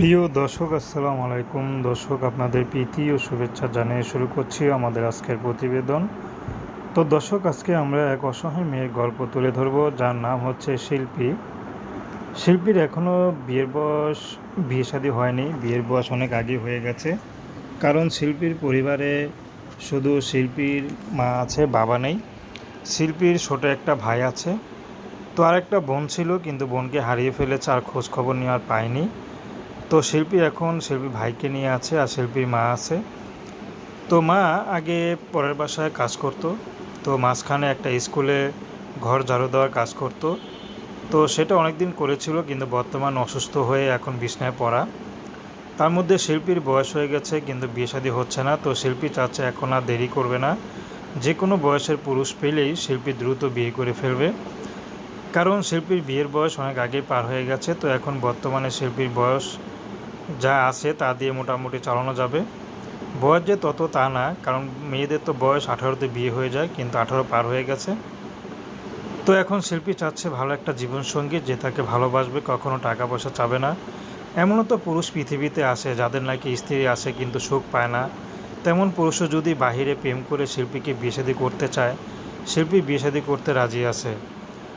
প্রিয় দর্শক, আসসালামু আলাইকুম। দর্শক, আপনাদের প্রীতি ও শুভেচ্ছা জানিয়ে শুরু করছি আমাদের আজকের প্রতিবেদন। তো দর্শক, আজকে আমরা এক অসহায় মেয়ের গল্প তুলে ধরব, যার নাম হচ্ছে শিল্পী। শিল্পীর এখনও বিয়ের বয়স, বিয়ে শাদী হয়নি, বিয়ের বয়স অনেক আগে হয়ে গেছে। কারণ শিল্পীর পরিবারে শুধু শিল্পীর মা আছে, বাবা নেই। শিল্পীর ছোট একটা ভাই আছে। তো আরেকটা বোন ছিল, কিন্তু বোনকে হারিয়ে ফেলেছে, আর খোঁজ খবর নিয়ে আর পায়নি। তো শিল্পী এখন শিল্পী ভাইকে নিয়ে আছে আর শিল্পীর মা আছে। তো মা আগে পরের বাসায় কাজ করত। তো মাঝখানে একটা স্কুলে ঘর ঝাড়ু দেওয়ার কাজ করত। তো সেটা অনেক দিন করেছিল কিন্তু বর্তমান অসুস্থ হয়ে এখন বিছনায় পড়া। তার মধ্যে শিল্পীর বয়স হয়ে গেছে কিন্তু বিয়ে শাদী হচ্ছে না। তো শিল্পী চাচ্ছে এখন আর দেরি করবে না। যে কোনো বয়সের পুরুষ পেলেই শিল্পী দ্রুত বিয়ে করে ফেলবে। কারণ শিল্পীর বিয়ের বয়স অনেক আগেই পার হয়ে গেছে, তো এখন বর্তমানে শিল্পীর বয়স যা আছে তা দিয়ে মোটামুটি চালানো যাবে। বয়স যে তত তা না, কারণ মেয়েদের তো বয়স আঠারোতে বিয়ে হয়ে যায়, কিন্তু আঠারো পার হয়ে গেছে। তো এখন শিল্পী চাচ্ছে ভালো একটা জীবনসঙ্গী যে তাকে ভালোবাসবে, কখনো টাকা পয়সা চাবে না। এমনও তো পুরুষ পৃথিবীতে আসে যাদের নাকি স্ত্রী আসে কিন্তু সুখ পায় না। তেমন পুরুষও যদি বাহিরে প্রেম করে শিল্পীকে বিয়ে করতে চায়, শিল্পী বিয়ে করতে রাজি আছে।